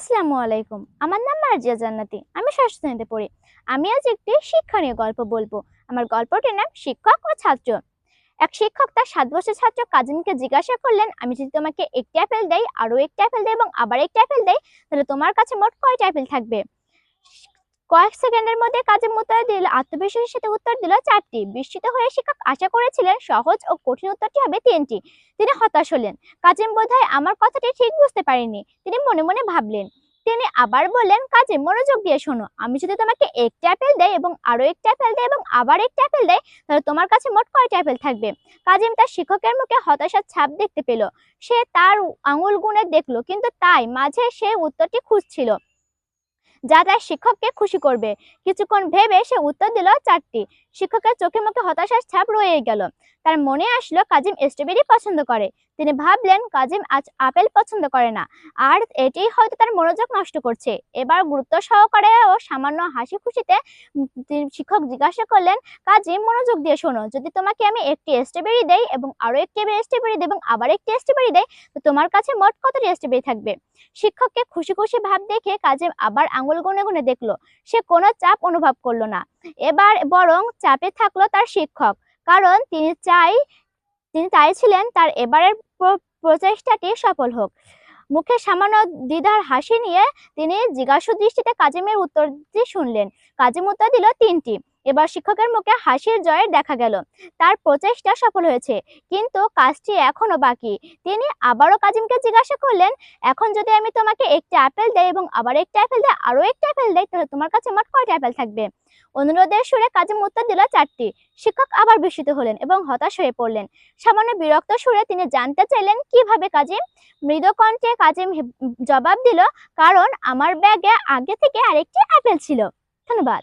আসসালামু আলাইকুম। আমার নাম মার্জিয়া জান্নাতি। আমি ষষ্ঠ শ্রেণীতে পড়ি। আমি আজ একটি শিক্ষণীয় গল্প বলব। আমার গল্পটির নাম শিক্ষক ও ছাত্র। এক শিক্ষক তার সাত বছর ছাত্র কাজিনকে জিজ্ঞাসা করলেন, আমি যদি তোমাকে একটি অ্যাপেল দেই, আরও একটি অ্যাপেল দেয় এবং আবার একটি অ্যাপেল দেয় তাহলে তোমার কাছে মোট কয়টা অ্যাপেল থাকবে? কয়েক সেকেন্ডের মধ্যে উত্তর দিল, আত্মবিশ্বাসের সাথে উত্তর দিল চারটি। বিস্মিত হয়ে শিক্ষক আশা করেছিলেন সহজ ও কঠিন উত্তরটি হবে তিনটি। তিনি হতাশ হলেন। কাজিম বোধহয় আমার কথাটি ঠিক বুঝতে পারেনি। তিনি মনে মনে ভাবলেন, তিনি আবার বললেন, কাজে মনোযোগ দিয়ে শোনো। আমি যদি তোমাকে একটি অ্যাপেল দেয় এবং আরও একটি অ্যাপেল দেয় এবং আবার একটি অ্যাপেল দেয় তাহলে তোমার কাছে মোট কয়টা অ্যাপেল থাকবে? কাজিম তার শিক্ষকের মুখে হতাশার ছাপ দেখতে পেল। সে তার আঙুল গুনে দেখল, কিন্তু তাই মাঝে সে উত্তরটি খুঁজছিল। যা তার শিক্ষককে খুশি করবে। কিছুক্ষণ ভেবে সে উত্তর দিল, চারটি। শিক্ষকের চোখে মুখে হতাশার ছাপ রয়ে গেল। তার মনে আসলো, কাজিম স্ট্রবেরি পছন্দ করে। তিনি ভাবলেন, কাজিম আজ আপেল পছন্দ করে না। আর এটাই হয়তো তার মনোযোগ নষ্ট করছে। এবার গুরুত্ব সহকারে ও সামান্য হাসি খুশিতে শিক্ষক জিজ্ঞাসা করলেন, কাজিম, মনোযোগ দিয়ে শোনো। যদি তোমাকে আমি একটি স্ট্রবেরি দেই এবং আরও একটি স্ট্রবেরি দেই এবং আবার একটি স্ট্রবেরি দেই, তো তোমার কাছে মোট কতটি স্ট্রবেরি থাকবে? শিক্ষককে খুশি খুশি ভাব দেখে কাজিম আবার আঙুল গুনে গুনে দেখল। সে কোনো চাপ অনুভব করল না। এবার বরং চাপে থাকল তার শিক্ষক। কারণ তিনি চাই, তিনি চাইছিলেন তার এবারের প্রচেষ্টাটি সফল হোক। মুখে সামান্য দ্বিধার হাসি নিয়ে তিনি জিজ্ঞাসু দৃষ্টিতে কাজিমের উত্তরটি শুনলেন। কাজিম উত্তর দিল তিনটি। এবার শিক্ষকের মুখে হাসির জয়ের দেখা গেল। তার প্রচেষ্টা সফল হয়েছে, কিন্তু কাজটি এখনও বাকি। তিনি আবারও কাজিমকে জিজ্ঞাসা করলেন, এখন যদি আমি তোমাকে একটি আপেল দেয় এবং আবার একটি আপেল দেয় আরও একটি আপেল দেয় তাহলে তোমার কাছে মোট কয়টা আপেল থাকবে? অনুরোধের সুরে কাজিম উত্তর দিল, চারটি। শিক্ষক আবার বিস্মিত হলেন এবং হতাশ হয়ে পড়লেন। সামান্য বিরক্ত সুরে তিনি জানতে চাইলেন, কীভাবে কাজিম? মৃদু কণ্ঠে কাজিম জবাব দিল, কারণ আমার ব্যাগে আগে থেকে আরেকটি আপেল ছিল। ধন্যবাদ।